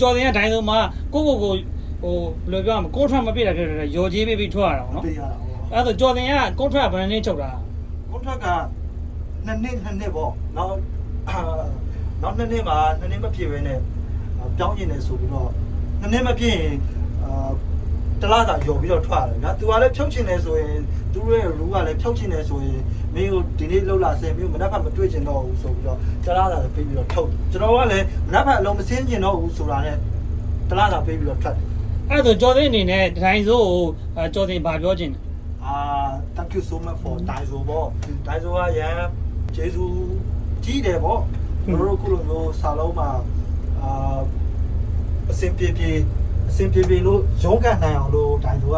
ကြော်တင်ကဒိုင်းဆုံးမှာကိုကိုကိုဟိုဘယ်လိုပြောရမလဲကွန်ထရက်မပြည့်တာဖြစ်တယ်ရော်ကြီးပေးပြီးထွက်ရတာပေါ့နော်ပေးရတာပေါ့အဲ့ဒါဆိုကြော်တင်ကကွန်ထရက်ဘယ်နှစ်ချုပ်တာကွန်ထရက်ကနှစ်နှစ်နှစ်နှစ်ပေါ့နောက်အာနောက်နှစ်နှစ်မှာနှစ်နှစ်မပြည့်ဘဲနဲ့အာပြောင်းကျင်နေဆိုပြီးတော့နှစ်နှစ်မပြည့်ရင်အာ တလားသာယော်ပြီးတော့ထွက်ရတယ်နော်သူကလည်းဖြုတ်ချင်တယ်ဆိုရင်သူတို့ရဲ့ rule ကလည်းဖြုတ်ချင်တယ်ဆိုရင်မင်းကိုဒီနေ့လှုပ်လာစင်မင်းကိုမနက်ဖြန်မတွေ့ချင်တော့ဘူးဆိုပြီးတော့တလားသာပေးပြီးတော့ထုတ်တယ်ကျွန်တော်ကလည်းမနက်ဖြန်အလုံးမစင်းချင်တော့ဘူးဆိုတာနဲ့တလားသာပေးပြီးတော့ထွက်တယ်အဲ့ဒါဆိုကြော်တင်အနေနဲ့ဒိုင်းဆိုကိုအဲကြော်တင်ဘာပြောချင်လဲအာ thank you so much for Daiso ပေါ့ Daiso ကရန်ကျေးဇူးကြီးတယ်ပေါ့ကျွန်တော်တို့ခုလိုမျိုးစာလုံးမှာအာအဆင်ပြေပြေ အဆင်ပြေပြေလို့ရုန်းကန်နိုင်အောင်လို့ Daiso က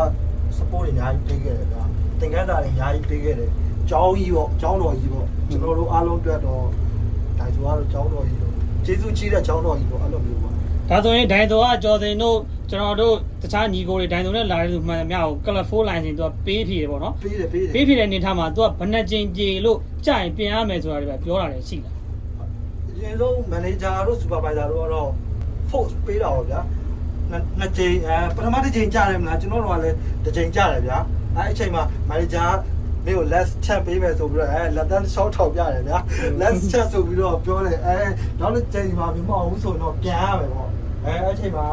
support တွေအများကြီးပေးခဲ့တယ်ဗျာသင်ခန်းစာတွေအများကြီးပေးခဲ့တယ်ကျောင်းကြီးပေါ့ကျောင်းတော်ကြီးပေါ့ကျွန်တော်တို့အားလုံးအတွက်တော့ Daiso ကတော့ကျောင်းတော်ကြီးလို့ကျေးဇူးကြီးတဲ့ကျောင်းတော်ကြီးပေါ့အဲ့လိုမျိုးပါဒါဆိုရင်ဒိုင်းဆိုကကြော်တင်တို့ကျွန်တော်တို့တခြားညီကိုတွေဒိုင်းဆိုနဲ့လာတဲ့လူမှန်သမျှကိုကလဖိုးလိုင်းစဉ်သူကပေးဖြေတယ်ပေါ့နော်ပေးတယ်ပေးတယ်ပေးဖြေတဲ့အနေထားမှာသူကဘယ်နှကြိမ်ပြေလို့ကြာရင်ပြင်ရမယ်ဆိုတာတွေပဲပြောတာလည်းရှိတယ်အရင်ဆုံး manager တို့ supervisor တို့ကတော့ force ပေးတာပေါ့ဗျာ နှစ်နှစ်ကြိမ်အဲပထမတစ်ကြိမ်ကြားတယ်မလားကျွန်တော်တို့ကလည်းတစ်ကြိမ်ကြားတယ်ဗျာအဲအချိန်မှာ manager မင်းကို less chat ပေးမယ်ဆိုပြီးတော့အဲလက်တန်းရှောက်ထောက်ပြတယ်ဗျာ less chat ဆိုပြီးတော့ပြောတယ်အဲနောက်တစ်ကြိမ်မှာမမအောင်ဘူးဆိုတော့ပြန်ရမယ်ပေါ့အဲအဲ့အချိန်မှာ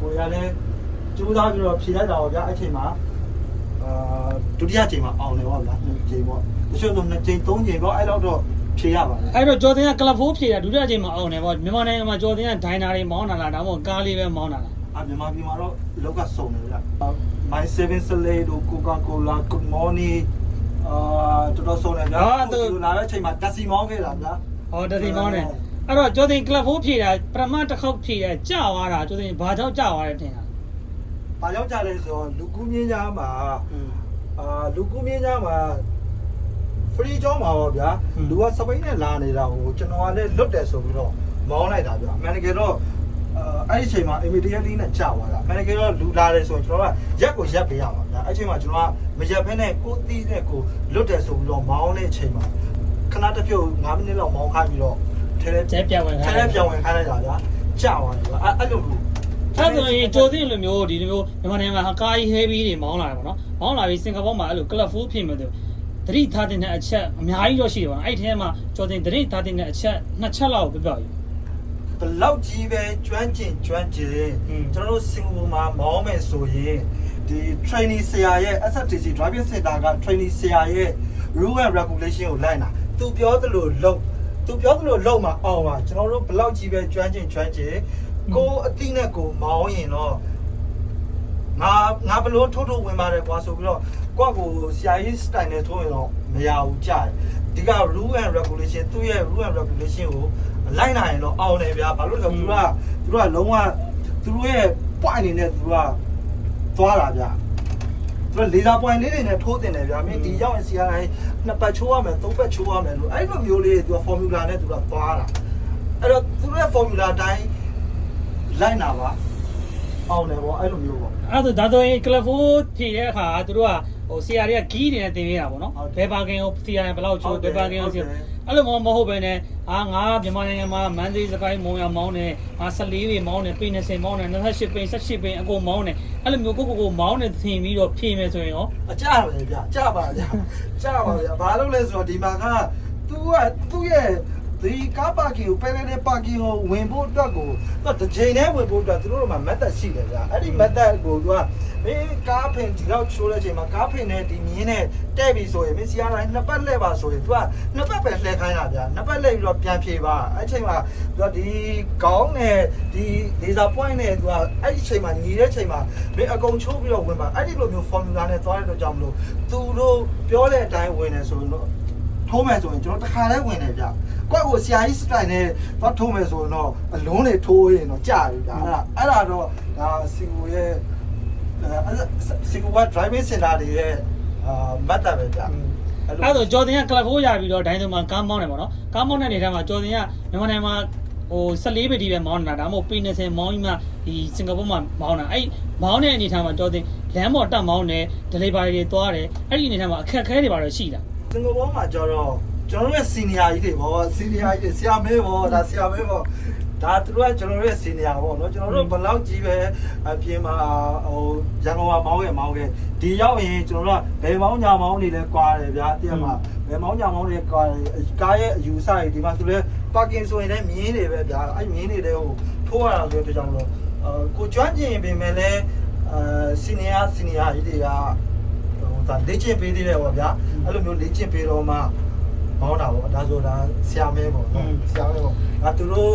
ကိုရလည်းကြိုးစားပြီးတော့ဖြေလိုက်တာပေါ့ဗျာအဲ့အချိန်မှာအာဒုတိယကြိမ်မှာအောင်တယ်ပေါ့ဗျာနှစ်ကြိမ်ပေါ့တချို့ဆိုနှစ်ကြိမ်သုံးကြိမ်ပေါ့အဲ့တော့တော့ ဖြေရပါတယ်အဲ့တော့ကြော်တင်ကကလဖိုးဖြေတာဒုတိယကြိမ်မှာအောင်တယ်ပေါ့မြန်မာနိုင်ငံမှာကြော်တင်ကဒိုင်းနာတွေမောင်းတာလားဒါမှမဟုတ်ကားလေးပဲမောင်းတာလားအမြန်မာပြည်မှာတော့လောက်ကစုံနေကြ။ My Seven Slay တို့ Coca-Cola Good Morning အာတော်တော်စုံနေကြ။သူလာတဲ့အချိန်မှာတက်စီမောင်းခဲ့တာဗျာဟောတသိမောင်းတယ်အဲ့တော့ကြော်တင်ကလဖိုးဖြေတာပထမတစ်ခေါက်ဖြေတာကြာသွားတာကြော်တင်ဘာကြောင့်ကြာသွားတယ်ထင်တာ။ဘာကြောင့်ကြလဲဆိုတော့လူကူးမြင်းကြားမှာအာလူကူးမြင်းကြားမှာ free ကြောင်းမှာပေါ့ဗျာလူကစပိန်နဲ့လာနေတာကိုကျွန်တော်ကလည်းလွတ်တယ်ဆိုပြီးတော့မောင်းလိုက်တာဗျာအမှန်တကယ်တော့အာအဲ့ဒီအချိန်မှာ immediately နဲ့ကြာသွားတာအမှန်တကယ်တော့လူလာတယ်ဆိုရင်ကျွန်တော်ကရက်ကိုရက်ပေးရမှာဗျာအဲ့ဒီအချိန်မှာကျွန်တော်ကမရက်ဖဲနဲ့ကိုတီးနဲ့ကိုလွတ်တယ်ဆိုပြီးတော့မောင်းတဲ့အချိန်မှာခဏတစ်ဖြုတ်9မိနစ်လောက်မောင်းခိုင်းပြီးတော့ထဲထဲကျဲပြောင်းဝင်ထဲခိုင်းထဲတယ်ပြောင်းဝင်ခိုင်းလိုက်တာဗျာကြာသွားတယ်ဗျာအဲ့အဲ့လိုလိုအဲ့ဆိုရင်ကြော်တင်လိုမျိုးဒီလိုမျိုးမြန်မာနိုင်ငံမှာကားကြီး heavy တွေမောင်းလာတယ်ပေါ့နော်မောင်းလာပြီးစင်ကာပူမှာအဲ့လိုကလဖိုးဖြေမယ်ဆို တတိထားတဲ့အချက်အများကြီးတော့ရှိတယ်ပေါ့နော်အဲ့ဒီထဲမှာကြော်တင်တတိထားတဲ့အချက်နှစ်ချက်လောက်ပြောပြယူဘလောက်ကြီးပဲကျွမ်းကျင်ကျွမ်းကျင်อืมကျွန်တော်တို့စင်ကာပူမှာမောင်းမယ်ဆိုရင်ဒီ training ဆရာရဲ့ SFTC driving center က training ဆရာရဲ့ rule and regulation ကိုလိုက်တာသူပြောသလိုလုပ်သူပြောသလိုလုပ်မှာအောင်ပါကျွန်တော်တို့ဘလောက်ကြီးပဲကျွမ်းကျင်ကျွမ်းကျင်ကိုအတိနဲ့ကိုမောင်းရင်တော့ ငါငါဘလို့ထိုးထိုးဝင်ပါတယ်ကွာဆိုပြီးတော့ကိုယ့်ကိုဆရာကြီး style နဲ့ထိုးရင်တော့မရဘူးကြားတယ်ဒီက rule and regulation သူ့ရဲ့ rule and regulation ကိုလိုက်နိုင်ရင်တော့အောင်တယ်ဗျာဘာလို့လဲဆိုတော့သူကသူတို့ကလုံးဝသူတို့ရဲ့ point အနေနဲ့သူကသွားတာဗျာသူကလေဆာ point လေးတွေနဲ့ထိုးတင်တယ်ဗျာမင်းဒီရောက်ရင်ဆရာတိုင်းနှစ်ပတ်ချိုးရမယ်သုံးပတ်ချိုးရမယ်လို့အဲ့လိုမျိုးလေးသူက formula နဲ့သူကသွားတာအဲ့တော့သူတို့ရဲ့ formula အတိုင်းလိုက်နာပါ အောင်တယ်ပေါ့အဲ့လိုမျိုးပေါ့ အဲ့ဒါဒါဆိုရင်ကလဖိုးဖြည့်တဲ့အခါသူတို့ကဟိုဆီယာတွေကဂီးတွေနဲ့တင်နေတာပေါ့နော်ဟုတ်တယ်ဘယ်ပါကင်ကိုဆီယာတွေဘယ်လောက်ချိုးဟုတ်တယ်ဘယ်ပါကင်ကိုဆီဟုတ်တယ် အဲ့လိုမဟုတ်ပဲနဲ့အာငါမြန်မာနိုင်ငံမှာမန်သေးစကိုင်းမုံရမောင်းတယ်ငါ14ပေမောင်းတယ်ပေ20မောင်းတယ်28ပေ18ပေအကုန်မောင်းတယ်အဲ့လိုမျိုးကိုကိုကိုမောင်းတယ်သင်ပြီးတော့ဖြည့်မယ်ဆိုရင်ရော အကြပါလေဗျကြပါဗျကြပါဗျဘာလို့လဲဆိုတော့ဒီမှာက तू ကသူ့ရဲ့ ဒီကားပါကင်ကိုပယ်တဲ့ပါကင်ကိုဝင်ဖို့အတွက်ကိုသူတစ်ချိန်တည်းဝင်ဖို့အတွက်သူတို့ကမက်သက်ရှိတယ်ဗျာအဲ့ဒီမက်သက်ကိုသူကမင်းကားဖင်ဒီတော့ချိုးတဲ့အချိန်မှာကားဖင်နဲ့ဒီမြင်းနဲ့တဲ့ပြီဆိုရင်မင်းစီရတိုင်းနှစ်ပတ်လှည့်ပါဆိုရင်သူကနှစ်ပတ်ပဲလှည့်ခိုင်းတာဗျာနှစ်ပတ်လှည့်ပြီးတော့ပြန်ဖြေပါအဲ့ချိန်မှာသူကဒီခေါင်းနဲ့ဒီလေဆာ point နဲ့သူကအဲ့ဒီချိန်မှာညီတဲ့ချိန်မှာမင်းအကုန်ချိုးပြီးတော့ဝင်ပါအဲ့ဒီလိုမျိုး formula နဲ့သွားရတော့ကြောင့်မလို့သူတို့ပြောတဲ့အတိုင်းဝင်တယ်ဆိုတော့ထိုးမယ်ဆိုရင်ကျွန်တော်တခါတည်းဝင်တယ်ဗျ ကွက်ကိုဆရာကြီး style နဲ့သွားထိုးမယ်ဆိုရင်တော့အလုံးတွေထိုးရင်တော့ကြာပြီဗျ။အဲ့ဒါအဲ့ဒါတော့ဒါစီကိုရဲ့အဲစီကိုက driving center တွေရဲ့အာမတ်တာပဲဗျ။အဲ့ဒါဆိုဂျော်ဒန်ကကလဖိုးရပြီးတော့ဒိုင်းဆိုမှာကားမောင်းတယ်ပေါ့နော်ကားမောင်းတဲ့နေရာမှာဂျော်ဒန်ကမြန်မာနိုင်ငံမှာဟို14ပေတီပဲမောင်းနေတာဒါမှမဟုတ်ပေ20မောင်းပြီးမှဒီစင်ကာပူမှာမောင်းတာအဲ့မောင်းတဲ့အနေထားမှာဂျော်ဒန်လမ်းပေါ်တက်မောင်းတယ် delivery တွေသွားတယ်အဲ့ဒီအနေထားမှာအခက်အခဲတွေပါတော့ရှိတာစင်ကာပူမှာကျတော့ ကျွန်တော်တို့ရဲ့ senior ကြီးတွေပေါ့ senior ကြီးတွေဆရာမဲပေါ့ဒါဆရာမဲပေါ့ဒါသူတို့ကကျွန်တော်တို့ရဲ့စီနီယာပေါ့နော်ကျွန်တော်တို့ဘယ်လောက်ကြီးပဲအပြင်မှာဟိုရန်ကုန်မှာမောင်းခဲ့မောင်းခဲ့ဒီရောက်ရင်ကျွန်တော်တို့ကဘယ်မောင်းညာမောင်းနေလဲကွာတယ်ဗျာတည့်မှာဘယ်မောင်းညာမောင်းနေကွာတယ်ကားရဲ့အယူဆတွေဒီမှာဆိုလဲပါကင်ဆိုရင်လည်းမြင်းနေပဲဗျာအဲ့မြင်းနေတဲ့ဟိုထိုးရတာဆိုတဲ့ကြောင့်လို့အာကိုကျွမ်းကျင်ပြင်မဲ့လဲအာစီနီယာစီနီယာကြီးတွေကဟိုဒါလေ့ကျင့်ပေးသေးတယ်ပေါ့ဗျာအဲ့လိုမျိုးလေ့ကျင့်ပေးတော့မှ ဘောင်းတာပေါ့ဒါဆိုတာဆရာမင်းပေါ့နော်ဆရာမင်းပေါ့အဲသူတို့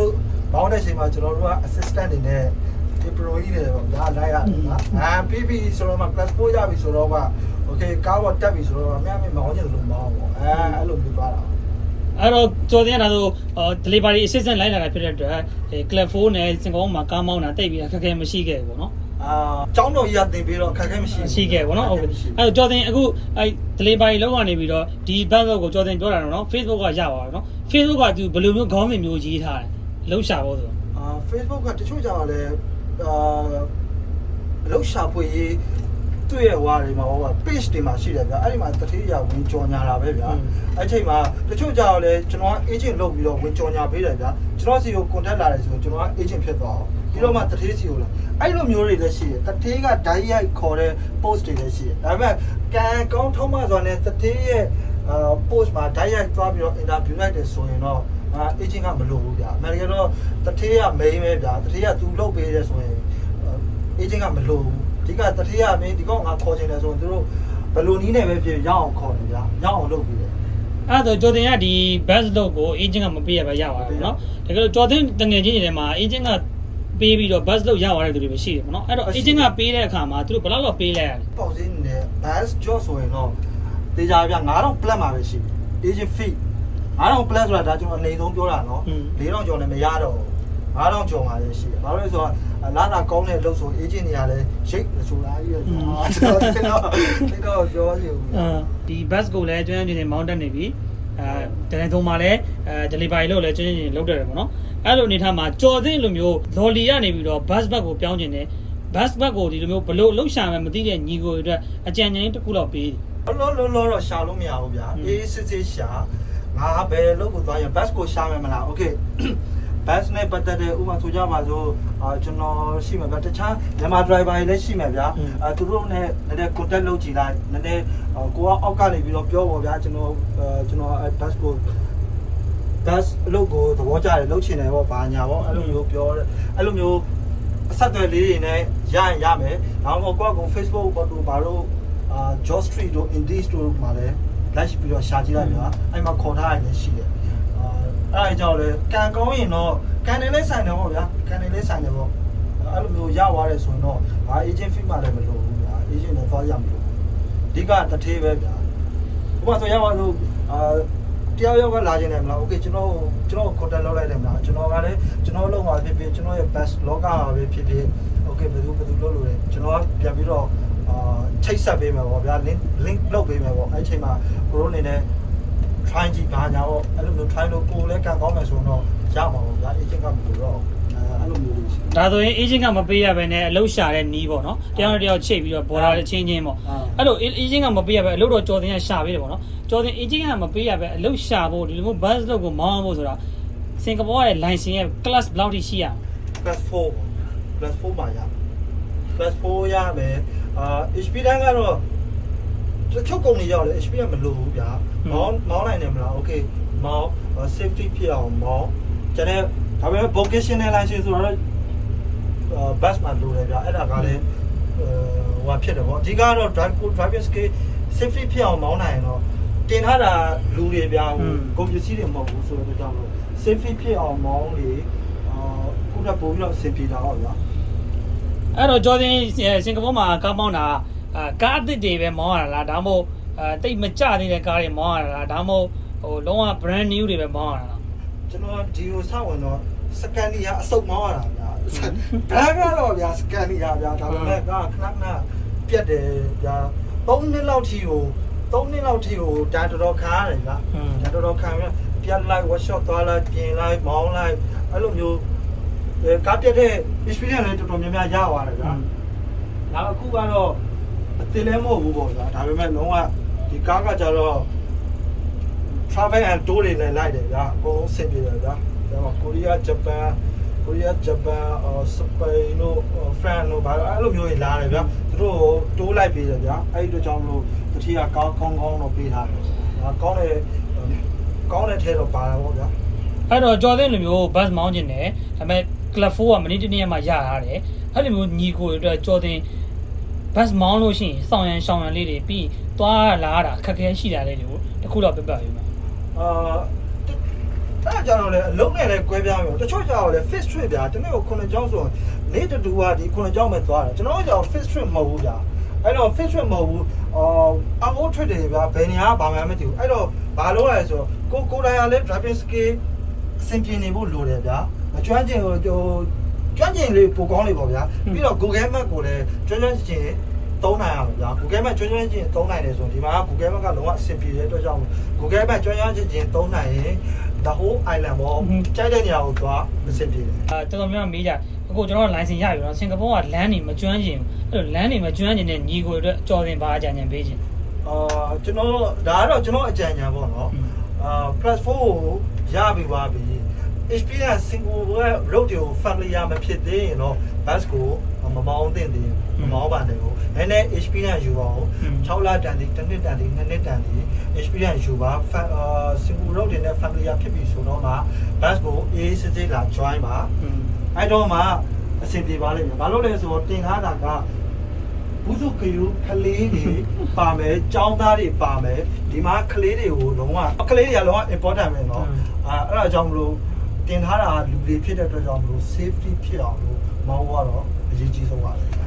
ဘောင်းတဲ့အချိန်မှာကျွန်တော်တို့က assistant တွေနဲ့ဒီ pro ကြီးတွေပေါ့ဒါလိုက်ရတယ်နော်အာပြီးပြီဆိုတော့မှ class 4ရပြီဆိုတော့မှ okay ကားပေါ်တက်ပြီဆိုတော့အများကြီးမောင်းချင်လို့မောင်းပေါ့အဲအဲ့လိုမျိုးသွားတာအဲ့တော့ကြော်တင်ရတာဆိုအော် delivery assistant လိုက်လာတာဖြစ်တဲ့အတွက်အဲ club 4နဲ့စင်ကာပူမှာကားမောင်းတာတိတ်ပြီးအခက်အခဲမရှိခဲ့ဘူးပေါ့နော် အာကျောင်းတော်ကြီးကတင်ပြီးတော့အခက်အခဲမရှိရှိခဲ့ပေါ့နော်ဟုတ်ကဲ့အဲ့တော့ကြော်တင်အခုအဲ delivery လောက်ကနေပြီးတော့ဒီ bus ကိုကြော်တင်ပြောတာတော့နော် Facebook ကရပါတော့နော် Facebook ကသူဘယ်လိုမျိုးခေါင်းစဉ်မျိုးရေးထားတယ်လှုပ်ရှားဖို့ဆိုအာ Facebook ကတချို့ကြောင်လည်းအာအလုပ်ရှာဖွေရေးသူ့ရဲ့ဟွာတွေမှာဟော page တွေမှာရှိတယ်ဗျာအဲ့ဒီမှာတတိယဝင်ကြော်ညာတာပဲဗျာအဲ့ချိန်မှာတချို့ကြောင်လည်းကျွန်တော်က agent လုပ်ပြီးတော့ဝင်ကြော်ညာပေးတယ်ဗျာကျွန်တော်စီကို contact လာတယ်ဆိုရင်ကျွန်တော်က agent ဖြစ်သွားအောင်ပြီးတော့မှတထေးစီကိုလာ အဲ့လိုမျိုးတွေလည်းရှိတယ်တထေးကဓာတ်ရိုက်ခေါ်တဲ့ post တွေလည်းရှိတယ်ဒါပေမဲ့ကံကောင်းထုံးမှဆိုရင်တထေးရဲ့အာ post မှာဓာတ်ရိုက်သွားပြီးတော့ interview လိုက်တယ်ဆိုရင်တော့အာ agent ကမလိုဘူးဗျာအမှန်တကယ်တော့တထေးက main ပဲဗျာတထေးကသူလုပ်ပေးတယ်ဆိုရင် agent ကမလိုဘူးဒီကတထေးကမင်းဒီကောင်ငါခေါ်ချင်တယ်ဆိုရင်သူတို့ဘယ်လိုနည်းနဲ့ပဲဖြစ်ရအောင်ခေါ်တယ်ဗျာရအောင်လုပ်ပြီးတယ်အဲ့တော့ကြော်တင်ကဒီ bus လုပ်ကို agent ကမပေးရပဲရပါဘူးနော်တကယ်လို့ကြော်တင်တငယ်ချင်းတွေထဲမှာ agent က ပေးပြီးတော့ bus လုပ်ရသွားတဲ့သူတွေပဲရှိတယ်ပေါ့နော်အဲ့တော့ agent ကပေးတဲ့အခါမှာသူတို့ဘယ်လောက်တော့ပေးလိုက်ရလဲပေါ့စင်းနဲ့ bus job ဆိုရင်တော့တေချာပြ9000 plus မှာပဲရှိတယ် agent fee 9000 plus ဆိုတာဒါကျွန်တော်အလိမ်ဆုံးပြောတာနော်4000ကျော်နဲ့မရတော့ဘူး9000ကျော်မှာလည်းရှိတယ်ဘာလို့လဲဆိုတော့လာလာကောင်းတဲ့လို့ဆို agent တွေကလည်းရိတ်ဆိုတာကြီးရကျွန်တော်ကျွန်တော်ကျွန်တော်ပြောစီဘူးဒီ bus ကိုလည်းကျွမ်းကျွမ်းချင်းမောင်းတက်နေပြီအဲတရင်သုံးမှာလည်းအဲ delivery လုပ်လည်းကျွမ်းကျွမ်းချင်းလုပ်တယ်ပေါ့နော် အဲ့လိုအနေထားမှာကြော်သိလိုမျိုး lolly ကနေပြီးတော့ bus back ကိုပြောင်းကျင်တယ် bus back ကိုဒီလိုမျိုးဘလို့လှုပ်ရှာမယ်မသိတဲ့ညီကိုတွေအတွက်အကြံဉာဏ်တစ်ခုတော့ပေးတယ်လောလောလောတော့ရှာလို့မရဘူးဗျာအေးစစ်စစ်ရှာငါဘယ်လို့ကိုသွားရင် bus ကိုရှာမယ်မလား okay bus နဲ့ပတ်သက်တဲ့ဥပမာဆိုကြပါစို့အာကျွန်တော်ရှိမှာဗျာတခြားမြန်မာ driver တွေလည်းရှိမှာဗျာအဲသူတို့နဲ့နည်းနည်း contact လုပ်ကြည့်လိုက်နည်းနည်းကိုကအောက်ကနေပြီးတော့ပြောပါဗျာကျွန်တော်အဲကျွန်တော်အဲ bus ကို bus အလုပ်ကိုသဘောကျတယ်လုပ်ချင်တယ်ပေါ့ဘာညာပေါ့အဲ့လိုမျိုးပြောတယ်အဲ့လိုမျိုးအဆက်အသွယ်လေးတွေနဲ့ရရင်ရမယ်ဒါမှမဟုတ်ကိုကကို Facebook ပေါ်တူဘာလို့အာ Job Street တို့ Indeed တို့မှာလည်း like ပြီးတော့ရှာကြည့်လိုက်ပါအဲ့မှာခေါ်ထားရတယ်ရှိတယ်အာအဲ့ဒါကြောင့်လေကံကောင်းရင်တော့ကံတယ်လည်းဆိုင်တယ်ပေါ့ဗျာကံတယ်လည်းဆိုင်တယ်ပေါ့အဲ့လိုမျိုးရသွားတယ်ဆိုရင်တော့ဘာ agent fee မှလည်းမလိုဘူးဗျာ agent နဲ့သွားရမလို့အဓိကတထေးပဲဗျာဥပမာဆိုရပါစို့အာ တယောက်ယောက်ကလာခြင်းတယ်မလားโอเคကျွန်တော်ကျွန်တော် contact လုပ်လိုက်တယ်မလားကျွန်တော်ကလည်းကျွန်တော်လုံးမှာဖြစ်ဖြစ်ကျွန်တော်ရဲ့ best လောကပါပဲဖြစ်ဖြစ်โอเคဘယ်သူဘယ်သူလုပ်လို့လဲကျွန်တော်ကပြန်ပြီးတော့အာချိတ်ဆက်ပေးမယ်ပေါ့ဗျာ link link လုပ်ပေးမယ်ပေါ့အဲ့အချိန်မှာကိုရိုအနေနဲ့ try ကြည့်ပါညာပေါ့အဲ့လိုမျိုး try လို့ကိုယ်လည်းကန်ကောင်းမယ်ဆိုတော့ရမှာပေါ့ဗျာ agent ကမလို့တော့အဲ့လိုမျိုးလေးရှိ ဒါဆိုရင် agent ကမပေးရဘဲနဲ့အလုပ်ရှာတဲ့နီးပေါ့နော်တယောက်နဲ့တယောက်ချိတ်ပြီးတော့ပေါ်လာတဲ့ချင်းချင်းပေါ့ အာ အဲ့လို agent ကမပေးရဘဲအလုပ်တော့ကြော်တင်ရရှာပေးတယ်ပေါ့နော် ကြော်တင် agent ကမပေးရဘဲအလုပ်ရှာဖို့ဒီလိုမျိုး bus လုပ်ကိုမောင်းဖို့ဆိုတာစင်ကာပူရဲ့ license ရဲ့ class ဘယ်လောက်ထိရှိရလဲ plus 4 plus 4ပါရ plus 4ရမယ်အာ HP တန်းကတော့တချို့ကုန်နေရောက်လေ HP ကမလိုဘူးဗျာမောင်းမောင်းနိုင်တယ်မလား okay မောင်း safety ဖြစ်အောင်မောင်းကျန်တဲ့ဒါပေမဲ့ vocational license ဆိုတော့အာ bus မှာလိုတယ်ဗျာအဲ့ဒါကလည်းဟိုဟာဖြစ်တယ်ပေါ့အဓိကတော့ drive driving skill safety ဖြစ်အောင်မောင်းနိုင်ရင်တော့ တင်ထားတာလူတွေဗျာဟိုကုန်ပစ္စည်းတွေမဟုတ်ဘူးဆိုတော့ကြောင့်လို့ safety ဖြစ်အောင်မောင်းလေအာခုနကပို့ပြီးတော့အဆင်ပြေတာပေါ့ဗျာအဲ့တော့ကြော်တင်စင်ကာပူမှာကားမောင်းတာအာကားအသစ်တွေပဲမောင်းရတာလားဒါမှမဟုတ်အဲတိတ်မကြသေးတဲ့ကားတွေမောင်းရတာလားဒါမှမဟုတ်ဟိုလုံးဝ brand new တွေပဲမောင်းရတာလားကျွန်တော်ဒီကိုစဝင်တော့စကန်နီယာအစုပ်မောင်းရတာဗျာဘယ်ကတော့ဗျာစကန်နီယာဗျာဒါပေမဲ့ကခဏခဏပြတ်တယ်ဗျာ3နှစ်လောက်ထိကို 3နှစ်လောက်ထိကိုတန်တော်တော်ခံရတယ်ဗျာတန်တော်တော်ခံပြီးပြတ်လိုက် workshop သွားလိုက်ပြင်လိုက်မောင်းလိုက်အဲ့လိုမျိုးအဲကားပြတ်တဲ့ experience လည်းတော်တော်များများရသွားတယ်ဗျာဒါအခုကတော့အသေးလည်းမဟုတ်ဘူးပေါ့ဗျာဒါပေမဲ့လုံးဝဒီကားကကြတော့ travel and tour တွေလည်းလိုက်တယ်ဗျာအကုန်လုံးဆင်ပြေတယ်ဗျာဒါမှကိုရီးယားဂျပန်ကိုရီးယားဂျပန်အော်စပိန်တို့ဖရန်တို့ဘာအဲ့လိုမျိုးတွေလာတယ်ဗျာသူတို့တိုးလိုက်ပေးတယ်ဗျာအဲ့ဒီတော့ကြောင့်မလို့ တတိယကောင်းကောင်းကောင်းတော့ပေးထားတယ်ဟာကောင်းတယ်ကောင်းတဲ့ထဲတော့ပါတာပေါ့ဗျာအဲ့တော့ကြော်တဲ့လူမျိုး bus မောင်းခြင်းတယ်ဒါပေမဲ့ club 4ကမနေ့တနေ့မှရထားတယ်အဲ့လိုမျိုးညီကိုတွေအတွက်ကြော်တဲ့ bus မောင်းလို့ရှိရင်စောင်းရန်ရှောင်းရန်လေးတွေပြီးသွားလာရတာအခက်အခဲရှိတာလေးတွေကိုတခုတော့ပြပြပေးပါအာအဲ့ကြောင့်တော့လေအလုံးနဲ့လည်းကွဲပြားမျိုးတချို့ကြောင့်လည်း fish trip ဗျာတနေ့ကို9ကြောင်းဆိုနေ့တူတူကဒီ9ကြောင်းပဲသွားတယ်ကျွန်တော်ကြောင့် fish trip မဟုတ်ဘူးဗျာ အဲ့တော့ fish trip မဟုတ်ဘူးအော်အမိုး trip တွေဗျာဘယ်နေရာဘာမှမသိဘူးအဲ့တော့ဘာလို့လဲဆိုတော့ကိုကိုတိုင်ရလဲ driving skill အဆင်ပြေနေဖို့လိုတယ်ဗျာမကျွမ်းကျင်ဟိုဟိုကျွမ်းကျင်လေးပိုကောင်းလေးပေါ့ဗျာပြီးတော့ Google Map ကိုလည်းကျွမ်းကျွမ်းကျင်သုံးနိုင်အောင်ဗျာ Google Map ကျွမ်းကျွမ်းကျင်သုံးနိုင်တယ်ဆိုရင်ဒီမှာ Google Map ကလုံးဝအဆင်ပြေတဲ့အတွက်ကြောင့် Google Map ကျွမ်းကျွမ်းကျင်ကျင်သုံးနိုင်ရင် the whole island ပေါ့ကြိုက်တဲ့နေရာကိုသွားအဆင်ပြေတယ်အာတော်တော်များများမေးကြ အခုကျွန်တော် license ရပြီတော့စင်ကာပူကလမ်းနေမကျွမ်းကျင်ဘူးအဲ့လိုလမ်းနေမကျွမ်းကျင်တဲ့ညီကိုတွေအတွက်ကြော်တင်ပါအကြံဉာဏ်ပေးခြင်းအာကျွန်တော်ဒါကတော့ကျွန်တော်အကြံဉာဏ်ပေါ့နော်အာ plus 4ကိုရပြီပါပြီ experience single road တွေကို familiar မဖြစ်သေးရင်တော့ bus ကိုမမောင်းသင့်သေးဘူးမမောင်းပါနဲ့ဘူးနည်းနည်း experience ယူပါဦး6လတန်ဒီတစ်နှစ်တန်ဒီနှစ်နှစ်တန်ဒီ experience ယူပါအာ single road တွေနဲ့ familiar ဖြစ်ပြီဆိုတော့မှ bus ကိုအေးစစ်စစ်လာ join ပါ အဲ့တော့မှအဆင်ပြေပါလိမ့်မယ်။ဘာလို့လဲဆိုတော့တင်ထားတာကဘူးစုကယူကလေးတွေပါမယ်၊ចောင်းသားတွေပါမယ်။ဒီမှာကလေးတွေကိုလုံးဝကလေးတွေကလုံးဝ important ပဲเนาะ။အာအဲ့ဒါကြောင့်မလို့တင်ထားတာလူတွေဖြစ်တဲ့အတွက်ကြောင့်မလို့ safety ဖြစ်အောင်လို့မောင်းတော့အရေးကြီးဆုံးပါပဲ။